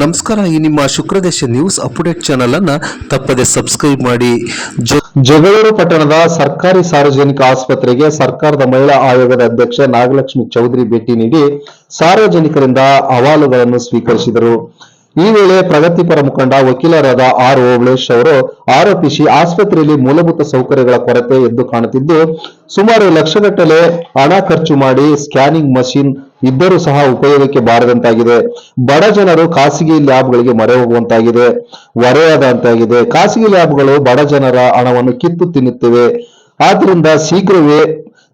ನಮಸ್ಕಾರ, ಈ ನಿಮ್ಮ ಶುಕ್ರದೇಶ ನ್ಯೂಸ್ ಅಪ್ಡೇಟ್ ಚಾನಲ್ ಅನ್ನ ತಪ್ಪದೆ ಸಬ್ಸ್ಕ್ರೈಬ್ ಮಾಡಿ. ಜಗಳೂರು ಪಟ್ಟಣದ ಸರ್ಕಾರಿ ಸಾರ್ವಜನಿಕ ಆಸ್ಪತ್ರೆಗೆ ಸರ್ಕಾರದ ಮಹಿಳಾ ಆಯೋಗದ ಅಧ್ಯಕ್ಷ ನಾಗಲಕ್ಷ್ಮಿ ಚೌಧರಿ ಭೇಟಿ ನೀಡಿ ಸಾರ್ವಜನಿಕರಿಂದ ಅಹವಾಲುಗಳನ್ನು ಸ್ವೀಕರಿಸಿದರು. ಈ ವೇಳೆ ಪ್ರಗತಿಪರ ಮುಖಂಡ ವಕೀಲರಾದ ಆರ್ ಓಬಳೇಶ್ ಅವರು ಆರೋಪಿಸಿ ಆಸ್ಪತ್ರೆಯಲ್ಲಿ ಮೂಲಭೂತ ಸೌಕರ್ಯಗಳ ಕೊರತೆ ಎದ್ದು ಕಾಣುತ್ತಿದ್ದು, ಸುಮಾರು ಲಕ್ಷಗಟ್ಟಲೆ ಹಣ ಖರ್ಚು ಮಾಡಿ ಸ್ಕ್ಯಾನಿಂಗ್ ಮಷಿನ್ ಇದ್ದರೂ ಸಹ ಉಪಯೋಗಕ್ಕೆ ಬಾರದಂತಾಗಿದೆ. ಬಡ ಜನರು ಖಾಸಗಿ ಲ್ಯಾಬ್ಗಳಿಗೆ ಮೊರೆ ಹೋಗುವಂತಾಗಿದೆ. ಹೊರೆಯಾದಂತಾಗಿದೆ ಖಾಸಗಿ ಲ್ಯಾಬ್ಗಳು ಬಡ ಜನರ ಹಣವನ್ನು ಕಿತ್ತು ತಿನ್ನುತ್ತಿವೆ. ಆದ್ದರಿಂದ ಶೀಘ್ರವೇ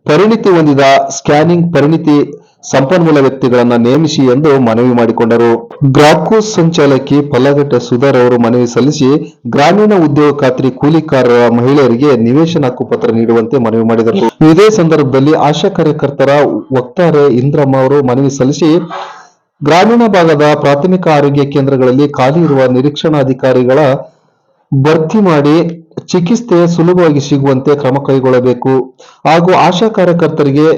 ಪರಿಣಿತಿ ಹೊಂದಿದ ಸ್ಕ್ಯಾನಿಂಗ್ ಪರಿಣಿತಿ ಸಂಪನ್ಮೂಲ ವ್ಯಕ್ತಿಗಳನ್ನ ನೇಮಿಸಿ ಎಂದು ಮನವಿ ಮಾಡಿಕೊಂಡರು. ಗ್ರಾಪ್ಕೋಸ್ ಸಂಚಾಲಕಿ ಪಲ್ಲಘಟ್ಟ ಸುಧರ್ ಅವರು ಮನವಿ ಸಲ್ಲಿಸಿ ಗ್ರಾಮೀಣ ಉದ್ಯೋಗ ಖಾತ್ರಿ ಕೂಲಿಕಾರರ ಮಹಿಳೆಯರಿಗೆ ನಿವೇಶನ ಹಕ್ಕುಪತ್ರ ನೀಡುವಂತೆ ಮನವಿ ಮಾಡಿದರು. ಇದೇ ಸಂದರ್ಭದಲ್ಲಿ ಆಶಾ ಕಾರ್ಯಕರ್ತರ ವಕ್ತಾರೆ ಇಂದ್ರಮ್ಮ ಅವರು ಮನವಿ ಸಲ್ಲಿಸಿ, ಗ್ರಾಮೀಣ ಭಾಗದ ಪ್ರಾಥಮಿಕ ಆರೋಗ್ಯ ಕೇಂದ್ರಗಳಲ್ಲಿ ಖಾಲಿ ಇರುವ ನಿರೀಕ್ಷಣಾಧಿಕಾರಿಗಳ ಭರ್ತಿ ಮಾಡಿ ಚಿಕಿತ್ಸೆ ಸುಲಭವಾಗಿ ಸಿಗುವಂತೆ ಕ್ರಮ ಕೈಗೊಳ್ಳಬೇಕು. ಹಾಗೂ ಆಶಾ ಕಾರ್ಯಕರ್ತರಿಗೆ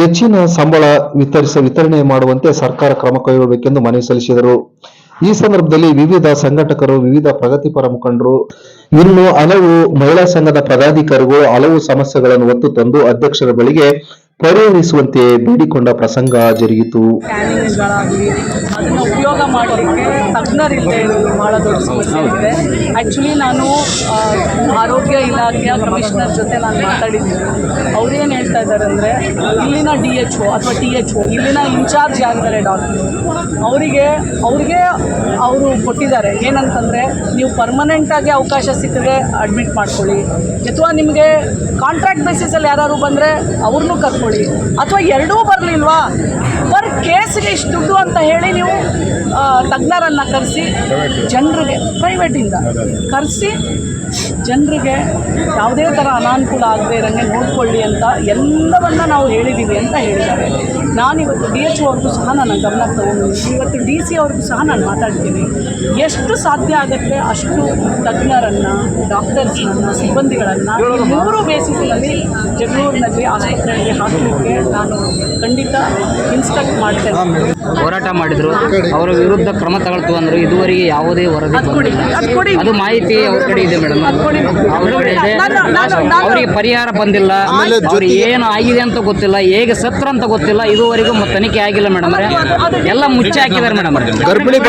ಹೆಚ್ಚಿನ ಸಂಬಳ ವಿತರಿಸ, ವಿತರಣೆ ಮಾಡುವಂತೆ ಸರ್ಕಾರ ಕ್ರಮ ಕೈಗೊಳ್ಳಬೇಕೆಂದು ಮನವಿ ಸಲ್ಲಿಸಿದರು. ಈ ಸಂದರ್ಭದಲ್ಲಿ ವಿವಿಧ ಸಂಘಟಕರು, ವಿವಿಧ ಪ್ರಗತಿಪರ ಮುಖಂಡರು, ಇನ್ನು ಹಲವು ಮಹಿಳಾ ಸಂಘದ ಪದಾಧಿಕಾರಿಗಳು ಹಲವು ಸಮಸ್ಯೆಗಳನ್ನು ಒತ್ತು ತಂದು ಅಧ್ಯಕ್ಷರ ಬಳಿಗೆ ಪರಿಹರಿಸುವಂತೆ ಬೇಡಿಕೊಂಡ ಪ್ರಸಂಗ ಜರುಗಿತು. ಅದನ್ನು ಉಪಯೋಗ ಮಾಡಲಿಕ್ಕೆ ತಜ್ಞರಿಲ್ಲದೆ ಮಾಡೋದು ಸಮಸ್ಯೆ ಇದೆ ಆ್ಯಕ್ಚುಲಿ ನಾನು ಆರೋಗ್ಯ ಇಲಾಖೆಯ ಕಮಿಷನರ್ ಜೊತೆ ನಾನು ಮಾತಾಡಿದ್ದೀನಿ. ಅವ್ರೇನು ಹೇಳ್ತಾ ಇದ್ದಾರೆ ಅಂದರೆ, ಇಲ್ಲಿನ ಡಿ ಎಚ್ ಒ ಅಥವಾ ಟಿ ಎಚ್ ಒ ಇಲ್ಲಿನ ಇನ್ಚಾರ್ಜ್ ಯಾರಿದ್ದಾರೆ ಡಾಕ್ಟ್ರು ಅವರಿಗೆ, ಅವ್ರಿಗೆ ಅವರು ಕೊಟ್ಟಿದ್ದಾರೆ. ಏನಂತಂದರೆ, ನೀವು ಪರ್ಮನೆಂಟಾಗಿ ಅವಕಾಶ ಸಿಕ್ಕಿದ್ರೆ ಅಡ್ಮಿಟ್ ಮಾಡ್ಕೊಳ್ಳಿ. ಅಥವಾ ನಿಮಗೆ ಕಾಂಟ್ರಾಕ್ಟ್ ಬೇಸಿಸಲ್ಲಿ ಯಾರು ಬಂದರೆ ಅವ್ರನ್ನೂ ಕರ್ಕೊಳ್ಳಿ. ಅಥವಾ ಎರಡೂ ಬರಲಿಲ್ವಾ? ಪರ್ ಕೇಸ್ಗೆ ಇಷ್ಟು ದುಡ್ಡು ಅಂತ ಹೇಳಿ ನೀವು ತಜ್ಞರನ್ನು ಕರೆಸಿ ಜನರಿಗೆ ಪ್ರೈವೇಟಿಂದ ಕರೆಸಿ ಜನರಿಗೆ ಯಾವುದೇ ಥರ ಅನಾನುಕೂಲ ಆಗದೆ ಇರೋಂಗೆ ನೋಡಿಕೊಳ್ಳಿ ಅಂತ ಎಲ್ಲವನ್ನ ನಾವು ಹೇಳಿದ್ದೀವಿ ಅಂತ ಹೇಳಿದ್ದಾರೆ. ನಾನಿವತ್ತು ಡಿ ಎಚ್ ಅವ್ರಿಗೂ ಸಹ ನನ್ನ ಗಮನಕ್ಕೆ ತಗೊಂಡಿದ್ದೀನಿ ಇವತ್ತು ಡಿ ಸಿ ಅವ್ರಿಗೂ ಸಹ ನಾನು ಮಾತಾಡ್ತೀನಿ. ಎಷ್ಟು ಸಾಧ್ಯ ಆಗುತ್ತೆ ಅಷ್ಟು ತಜ್ಞರನ್ನು ಡಾಕ್ಟರ್ಸ್ನನ್ನು ಸಿಬ್ಬಂದಿಗಳನ್ನು ಮೂರು ಬೇಸಿಸ್ನಲ್ಲಿ ಜಗಳೂರಿನಲ್ಲಿ ಆಸ್ಪತ್ರೆಯಲ್ಲಿ ಹಾಕಲಿಕ್ಕೆ ನಾನು ಖಂಡಿತ ಇನ್ಸ್ಟ್ರಕ್ಟ್ ಮಾಡ್ತೇನೆ ಹೋರಾಟ ಮಾಡಿದ್ರು ಅವರ ವಿರುದ್ಧ ಕ್ರಮ ತಗೊಳ್ತು ಅಂದ್ರೆ ಇದುವರೆಗೆ ಯಾವುದೇ ವರದಿ ಕೊಡಿ, ಬಂದಿಲ್ಲ ಕೊಡಿ. ಅದು ಮಾಹಿತಿ ಅವ್ರ ಕಡೆ ಇದೆ ಮೇಡಮ್ ಅವ್ರ ಕಡೆ ಇದೆ ಅವರಿಗೆ ಪರಿಹಾರ ಬಂದಿಲ್ಲ ಅವ್ರಿಗೆ ಏನು ಆಗಿದೆ ಅಂತ ಗೊತ್ತಿಲ್ಲ ಹೇಗೆ ಸತ್ರ ಅಂತ ಗೊತ್ತಿಲ್ಲ ಇದುವರೆಗೂ ತನಿಖೆ ಆಗಿಲ್ಲ ಮೇಡಮ್ ಎಲ್ಲ ಮುಚ್ಚಿ ಹಾಕಿದ್ದಾರೆ ಮೇಡಮ್ ಗರ್ಭಿಣಿ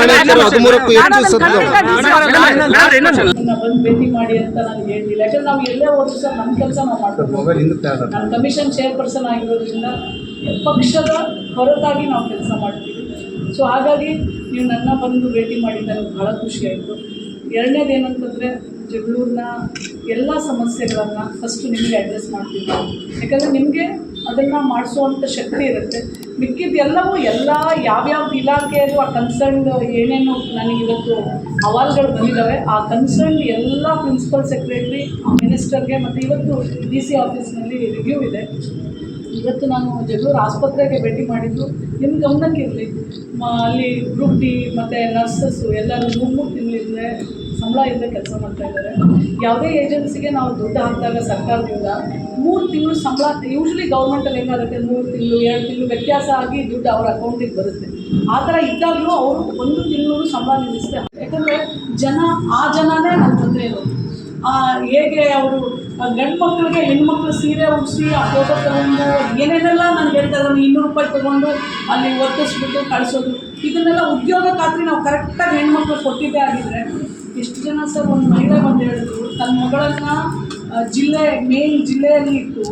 ಭೇಟಿ ಮಾಡಿ ಅಂತ ನಾನು ಹೇಳಿಲ್ಲ ಯಾಕಂದ್ರೆ ನಾವು ಎಲ್ಲೇ ಹೋದ್ರು ಸರ್ ನಮ್ಮ ಕೆಲಸ ನಾವು ಮಾಡ್ಬೇಕು ನಾನು ಕಮಿಷನ್ ಚೇರ್ಪರ್ಸನ್ ಆಗಿರೋದ್ರಿಂದ ಪಕ್ಷದ ಹೊರತಾಗಿ ನಾವು ಕೆಲಸ ಮಾಡ್ತೀವಿ. ಸೊ ಹಾಗಾಗಿ ನೀವು ನನ್ನ ಬಂದು ಭೇಟಿ ಮಾಡಿ ನನಗೆ ಬಹಳ ಖುಷಿ ಆಯಿತು. ಎರಡನೇದು ಏನಂತಂದರೆ ಜಗಳೂರಿನ ಎಲ್ಲ ಸಮಸ್ಯೆಗಳನ್ನು ಫಸ್ಟು ನಿಮಗೆ ಅಡ್ರೆಸ್ ಮಾಡ್ತೀವಿ. ಯಾಕಂದರೆ ನಿಮಗೆ ಅದನ್ನು ಮಾಡಿಸುವಂಥ ಶಕ್ತಿ ಇರುತ್ತೆ. ಮಿಕ್ಕಿದ್ದು ಎಲ್ಲವೂ ಎಲ್ಲ ಯಾವ್ಯಾವ ಇಲಾಖೆಯಲ್ಲೂ ಆ ಕನ್ಸರ್ನ್ ಏನೇನು ನನಗೆ ಇವತ್ತು ಅವಾಲ್ಗಳು ಬಂದಿದ್ದಾವೆ, ಆ ಕನ್ಸರ್ನ್ ಎಲ್ಲ ಪ್ರಿನ್ಸಿಪಲ್ ಸೆಕ್ರೆಟ್ರಿ ಮಿನಿಸ್ಟರ್ಗೆ ಮತ್ತು ಇವತ್ತು ಡಿ ಸಿ ಆಫೀಸ್ನಲ್ಲಿ ರಿವ್ಯೂ ಇದೆ. ಇವತ್ತು ನಾನು ಜಗಳೂರು ಆಸ್ಪತ್ರೆಗೆ ಭೇಟಿ ಮಾಡಿದ್ದು ನಿಮ್ಮ ಗಮನಕ್ಕೆ ಇರಲಿ. ಅಲ್ಲಿ ಗ್ರೂಪ್ ಡಿ ಮತ್ತು ನರ್ಸಸ್ಸು ಎಲ್ಲರೂ ಮೂರು ಮೂರು ಸಂಬಳ ಇಲ್ಲದೆ ಕೆಲಸ ಮಾಡ್ತಾ ಇದ್ದಾರೆ. ಯಾವುದೇ ಏಜೆನ್ಸಿಗೆ ನಾವು ದುಡ್ಡು ಹಾಕಿದಾಗ ಸರ್ಕಾರದಿಂದ ಮೂರು ತಿಂಗಳು ಸಂಬಳ ಯೂಶ್ವಲಿ ಗೌರ್ಮೆಂಟಲ್ಲಿ ಏನಾಗುತ್ತೆ ಮೂರು ತಿಂಗಳು, ಎರಡು ತಿಂಗಳು ವ್ಯತ್ಯಾಸ ಆಗಿ ದುಡ್ಡು ಅವ್ರ ಅಕೌಂಟಿಗೆ ಬರುತ್ತೆ. ಆ ಥರ ಇದ್ದಾಗಲೂ ಅವರು ಒಂದು ತಿಂಗಳು ಸಂಬಳ ನಿಲ್ಲಿಸ್ತಾರೆ ಯಾಕಂದರೆ ಜನ, ಆ ಜನನೇ ನಮ್ಮ ಜೊತೆ ಇರೋದು. ಹೇಗೆ ಅವರು ಗಂಡು ಮಕ್ಕಳಿಗೆ ಹೆಣ್ಮಕ್ಳು ಸೀರೆ ಉಡಿಸಿ ಆ ಫೋಟೋ ತಗೊಂಡು ಏನೇನೆಲ್ಲ ನಾನು ಹೇಳ್ತಾ ಇದ್ದಾನೆ ಇನ್ನೂರು ರೂಪಾಯಿ ತೊಗೊಂಡು ಅಲ್ಲಿ ಒತ್ತಿಸ್ಬಿಟ್ಟು ಕಳಿಸೋದು. ಇದನ್ನೆಲ್ಲ ಉದ್ಯೋಗ ಖಾತ್ರಿ ನಾವು ಕರೆಕ್ಟಾಗಿ ಹೆಣ್ಮಕ್ಳು ಕೊಟ್ಟಿದ್ದೇ ಆಗಿದ್ರೆ ಎಷ್ಟು ಜನ ಸರ್ ಒಂದು ಮಹಿಳೆ ಬಂದು ಹೇಳಿದ್ರು ತನ್ನ ಮಗಳನ್ನು ಜಿಲ್ಲೆ ಮೇನ್ ಜಿಲ್ಲೆಯಲ್ಲಿ ಇಟ್ಟು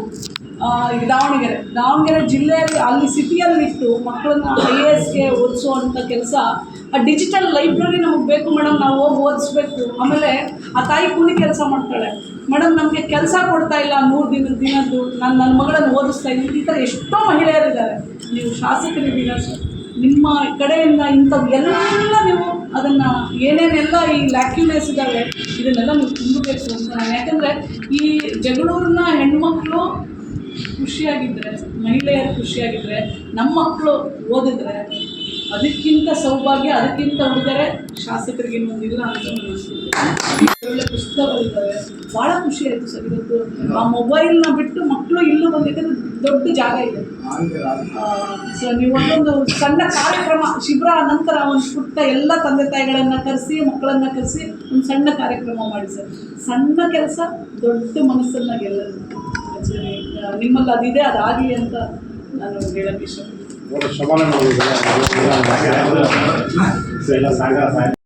ಆ, ಈ ದಾವಣಗೆರೆ ದಾವಣಗೆರೆ ಜಿಲ್ಲೆಯಲ್ಲಿ ಅಲ್ಲಿ ಸಿಟಿಯಲ್ಲಿ ಇತ್ತು ಮಕ್ಕಳನ್ನ ಐ ಎ ಎಸ್ಗೆ ಓದಿಸುವಂಥ ಕೆಲಸ ಆ ಡಿಜಿಟಲ್ ಲೈಬ್ರರಿ ನಮಗೆ ಬೇಕು ಮೇಡಮ್ ನಾವು ಹೋಗಿ ಓದಿಸ್ಬೇಕು. ಆಮೇಲೆ ಆ ತಾಯಿ ಕೂಲಿ ಕೆಲಸ ಮಾಡ್ತಾಳೆ. ಮೇಡಮ್ ನಮಗೆ ಕೆಲಸ ಕೊಡ್ತಾ ಇಲ್ಲ ನೂರು ದಿನ, ದಿನದ್ದು. ನಾನು ನನ್ನ ಮಗಳನ್ನು ಓದಿಸ್ತಾ ಇದ್ದೀನಿ. ಈ ಥರ ಎಷ್ಟೋ ಮಹಿಳೆಯರಿದ್ದಾರೆ. ನೀವು ಶಾಸಕರಿದ್ದೀರ ನಿಮ್ಮ ಕಡೆಯಿಂದ ಇಂಥವು ಎಲ್ಲ ನೀವು ಅದನ್ನು ಏನೇನೆಲ್ಲ ಈ ಲ್ಯಾಕ್ಯುಮೆಸ್ ಇದ್ದಾವೆ, ಇದನ್ನೆಲ್ಲ ನೀವು ತುಂಬಬೇಕು ಅಂತ ನಾನು. ಯಾಕಂದರೆ ಈ ಜಗಳೂರಿನ ಹೆಣ್ಮಕ್ಳು ಖುಷಿಯಾಗಿದ್ದರೆ ಮಹಿಳೆಯರು ಖುಷಿಯಾಗಿದ್ದರೆ ನಮ್ಮ ಮಕ್ಕಳು ಓದಿದ್ರೆ ಅದಕ್ಕಿಂತ ಸೌಭಾಗ್ಯ, ಅದಕ್ಕಿಂತ ಉಳಿದರೆ ಶಾಸಕರಿಗೆ ಇನ್ನೊಂದಿಲ್ಲ ಅಂತ. ಒಳ್ಳೆ ಪುಸ್ತಕ ಬರೀತಾರೆ ಭಾಳ ಖುಷಿ ಆಯ್ತು ಸರ್ ಇವತ್ತು. ಆ ಮೊಬೈಲ್ನ ಬಿಟ್ಟು ಮಕ್ಕಳು ಇಲ್ಲೂ ಬಂದಿದ್ದಾರೆ ದೊಡ್ಡ ಜಾಗ ಇದೆ. ಸೊ ನೀವು ಒಂದೊಂದು ಸಣ್ಣ ಕಾರ್ಯಕ್ರಮ, ಶಿಬಿರ ನಂತರ ಒಂದು ಪುಟ್ಟ ಎಲ್ಲ ತಂದೆ ತಾಯಿಗಳನ್ನು ಕರೆಸಿ, ಮಕ್ಕಳನ್ನ ಕರೆಸಿ ಒಂದು ಸಣ್ಣ ಕಾರ್ಯಕ್ರಮ ಮಾಡಿ ಸರ್. ಸಣ್ಣ ಕೆಲಸ, ದೊಡ್ಡ ಮನಸ್ಸನ್ನ ಗೆಲ್ಲ ನಿಮ್ಮಲ್ಲಿ ಅದಿದೆ, ಅದಾಗಲಿ ಅಂತ ನಾನು ಹೇಳಕ್ಕೆ ಇಷ್ಟಪಡ್ತೀನಿ. সমানে